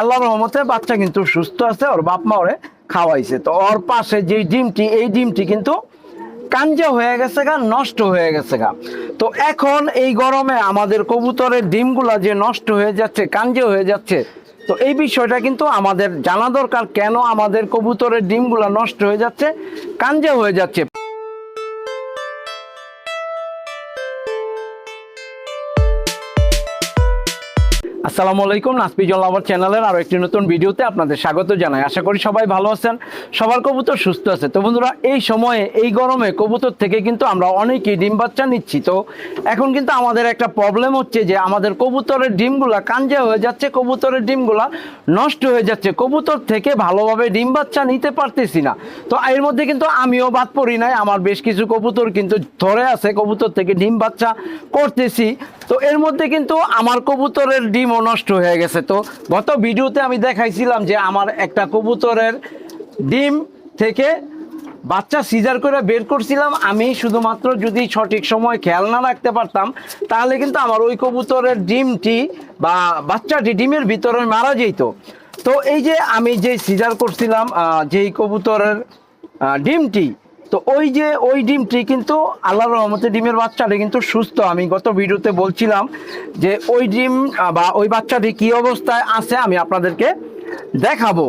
আল্লাহর রহমতে বাচ্চা কিন্তু সুস্থ আছে, ওর বাপ মা ওরে খাওয়াইছে। তো ওর পাশে যে ডিমটি, এই ডিমটি কিন্তু কাঞ্জা হয়ে গেছে গা, নষ্ট হয়ে গেছে গা। তো এখন এই গরমে আমাদের কবুতরের ডিমগুলা যে নষ্ট হয়ে যাচ্ছে, কাঞ্জে হয়ে যাচ্ছে, তো এই বিষয়টা কিন্তু আমাদের জানা দরকার কেন আমাদের কবুতরের ডিমগুলা নষ্ট হয়ে যাচ্ছে, কাঞ্জা হয়ে যাচ্ছে। আসসালামু আলাইকুম নাসপিজল আমার চ্যানেলের আরও একটি নতুন ভিডিওতে আপনাদের স্বাগত জানাই। আশা করি সবাই ভালো আছেন, সবার কবুতর সুস্থ আছে। তো বন্ধুরা, এই সময়ে, এই গরমে কবুতর থেকে কিন্তু আমরা অনেকেই ডিম বাচ্চা নিচ্ছি। তো এখন কিন্তু আমাদের একটা প্রবলেম হচ্ছে যে আমাদের কবুতরের ডিমগুলা কাঞ্জা হয়ে যাচ্ছে, কবুতরের ডিমগুলা নষ্ট হয়ে যাচ্ছে। কবুতর থেকে ভালোভাবে ডিম বাচ্চা নিতে পারতেছি না। তো এর মধ্যে কিন্তু আমিও বাদ পড়ি নাই, আমার বেশ কিছু কবুতর কিন্তু ধরে আছে, কবুতর থেকে ডিম বাচ্চা করতেছি। তো এর মধ্যে কিন্তু আমার কবুতরের ডিমও নষ্ট হয়ে গেছে। তো গত ভিডিওতে আমি দেখাইছিলাম যে আমার একটা কবুতরের ডিম থেকে বাচ্চা সিজার করে বের করছিলাম। আমি শুধুমাত্র যদি সঠিক সময় খেয়াল না রাখতে পারতাম, তাহলে কিন্তু আমার ওই কবুতরের ডিমটি বা বাচ্চাটি ডিমের ভিতরে মারা যেত। তো এই যে আমি যে সিজার করছিলাম যেই কবুতরের ডিমটি তো ওই যে ওই ডিমটি কিন্তু আল্লাহর রহমতে ডিমের বাচ্চাটি কিন্তু সুস্থ। আমি গত ভিডিওতে বলছিলাম যে ওই ডিম বা ওই বাচ্চাটি কি অবস্থায় আছে আমি আপনাদেরকে দেখাবো।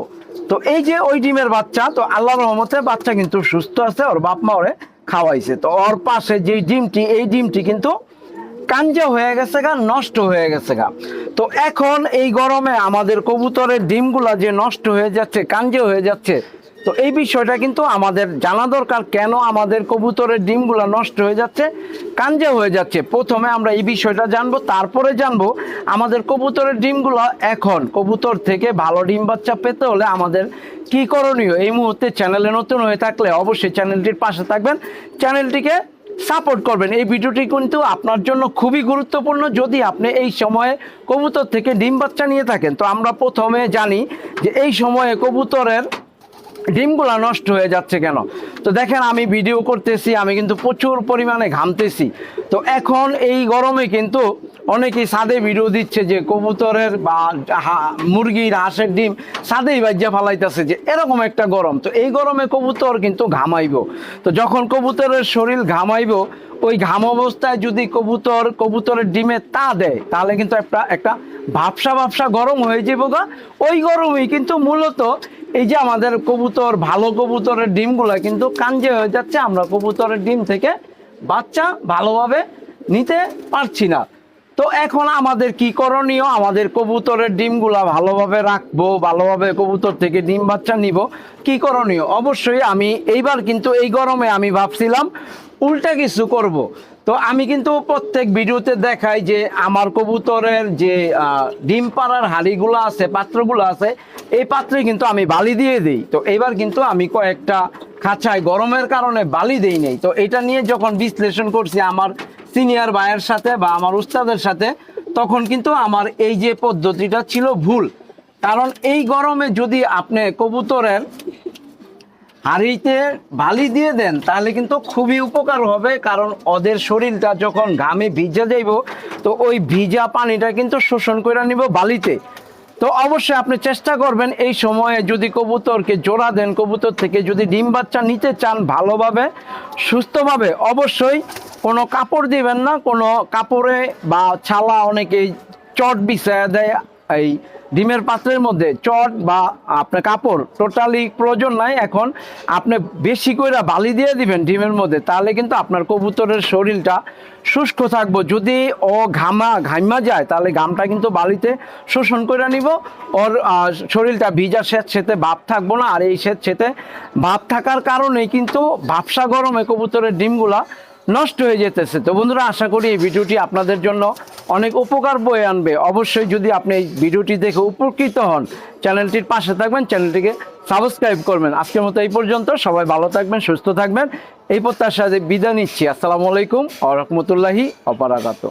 তো এই যে ওই ডিমের বাচ্চা, তো আল্লাহর রহমতে বাচ্চা কিন্তু সুস্থ আছে, ওর বাপ মা ওরে খাওয়াইছে। তো ওর পাশে যে ডিমটি, এই ডিমটি কিন্তু কাঞ্জা হয়ে গেছে গা, নষ্ট হয়ে গেছে গা। তো এখন এই গরমে আমাদের কবুতরের ডিমগুলা যে নষ্ট হয়ে যাচ্ছে, কাঞ্জা হয়ে যাচ্ছে তো এই বিষয়টা কিন্তু আমাদের জানা দরকার কেন আমাদের কবুতরের ডিমগুলো নষ্ট হয়ে যাচ্ছে, কাঞ্জা হয়ে যাচ্ছে। প্রথমে আমরা এই বিষয়টা জানব, তারপরে জানব আমাদের কবুতরের ডিমগুলো এখন, কবুতর থেকে ভালো ডিম বাচ্চা পেতে হলে আমাদের কি করণীয়? এই মুহূর্তে চ্যানেলে নতুন হয়ে থাকলে অবশ্যই চ্যানেলটির পাশে থাকবেন, চ্যানেলটিকে সাপোর্ট করবেন। এই ভিডিওটি কিন্তু আপনার জন্য খুবই গুরুত্বপূর্ণ। যদি আপনি এই সময়ে কবুতর থেকে ডিম বাচ্চা নিয়ে থাকেন, তো আমরা প্রথমে জানি যে এই সময়ে কবুতরের ডিমগুলা নষ্ট হয়ে যাচ্ছে কেন? তো দেখেন, আমি ভিডিও করতেছি, আমি কিন্তু প্রচুর পরিমাণে ঘামতেছি। তো এখন এই গরমে কিন্তু অনেকেই সাদে ভিডিও দিচ্ছে যে কবুতরের বা মুরগির হাঁসের ডিম সাদেই বাজ্যা ফালাইতেছে যে এরকম একটা গরম। তো এই গরমে কবুতর কিন্তু ঘামাইব। তো যখন কবুতরের শরীর ঘামাইব ওই ঘাম অবস্থায় যদি কবুতর, কবুতরের ডিমে তা দেয়, তাহলে কিন্তু একটা একটা ভাবসা ভাবসা গরম হয়ে যাব গা। ওই গরমেই কিন্তু মূলত এই যে আমাদের কবুতর, ভালো কবুতরের ডিমগুলো কিন্তু কাঞ্জে হয়ে যাচ্ছে, আমরা কবুতরের ডিম থেকে বাচ্চা ভালোভাবে নিতে পারছি না। তো এখন আমাদের কি করণীয়? আমাদের কবুতরের ডিমগুলা ভালোভাবে রাখব, ভালোভাবে কবুতর থেকে ডিম বাচ্চা নিব। কি করণীয়? অবশ্যই আমি এইবার কিন্তু এই গরমে আমি ভাবছিলাম উল্টা কিছু করব। তো আমি কিন্তু প্রত্যেক ভিডিওতে দেখাই যে আমার কবুতরের যে ডিম পাড়ার হাঁড়িগুলো আছে, পাত্রগুলো আছে, এই পাত্রে কিন্তু আমি বালি দিয়ে দিই। তো এবার কিন্তু আমি কয়েকটা খাঁচায় গরমের কারণে বালি দেই নেই। তো এটা নিয়ে যখন বিশ্লেষণ করছি আমার সিনিয়র ভাইয়ের সাথে বা আমার উস্তাদের সাথে, তখন কিন্তু আমার এই যে পদ্ধতিটা ছিল ভুল। কারণ এই গরমে যদি আপনি কবুতরের হাঁড়িতে বালি দিয়ে দেন, তাহলে কিন্তু খুবই উপকার হবে, কারণ ওদের শরীরটা যখন ঘামে ভিজা যাইব, তো ওই ভিজা পানিটা কিন্তু শোষণ করে নিব বালিতে। তো অবশ্যই আপনি চেষ্টা করবেন এই সময়ে যদি কবুতরকে জোড়া দেন, কবুতর থেকে যদি ডিম বাচ্চা নিতে চান ভালোভাবে, সুস্থভাবে, অবশ্যই কোনো কাপড় দিবেন না, কোনো কাপড়ে বা ছালা অনেকেই চট বিছায়া দেয় এই ডিমের পাত্রের মধ্যে চট বা আপনার কাপড় টোটালি প্রয়োজন নাই। এখন আপনি বেশি করে বালি দিয়ে দিবেন ডিমের মধ্যে, তাহলে কিন্তু আপনার কবুতরের শরীরটা শুষ্ক থাকব। যদি ও ঘামা, ঘাইমা যায়, তাহলে ঘামটা কিন্তু বালিতে শোষণ করে নিব। ওর শরীরটা ভিজা সেত সেতে ভাব থাকব না, আর এই সেত সেতে ভাব থাকার কারণেই কিন্তু ভাবসা গরমে কবুতরের ডিমগুলা নষ্ট হয়ে যেতেছে। তো বন্ধুরা, আশা করি এই ভিডিওটি আপনাদের জন্য অনেক উপকার বয়ে আনবে। অবশ্যই যদি আপনি এই ভিডিওটি দেখে উপকৃত হন, চ্যানেলটির পাশে থাকবেন, চ্যানেলটিকে সাবস্ক্রাইব করবেন। আজকের মতো এই পর্যন্ত, সবাই ভালো থাকবেন, সুস্থ থাকবেন। এই প্রত্যাশা বিদায় নিচ্ছি। আসসালামু আলাইকুম আ রহমতুল্লাহি অপরাগাত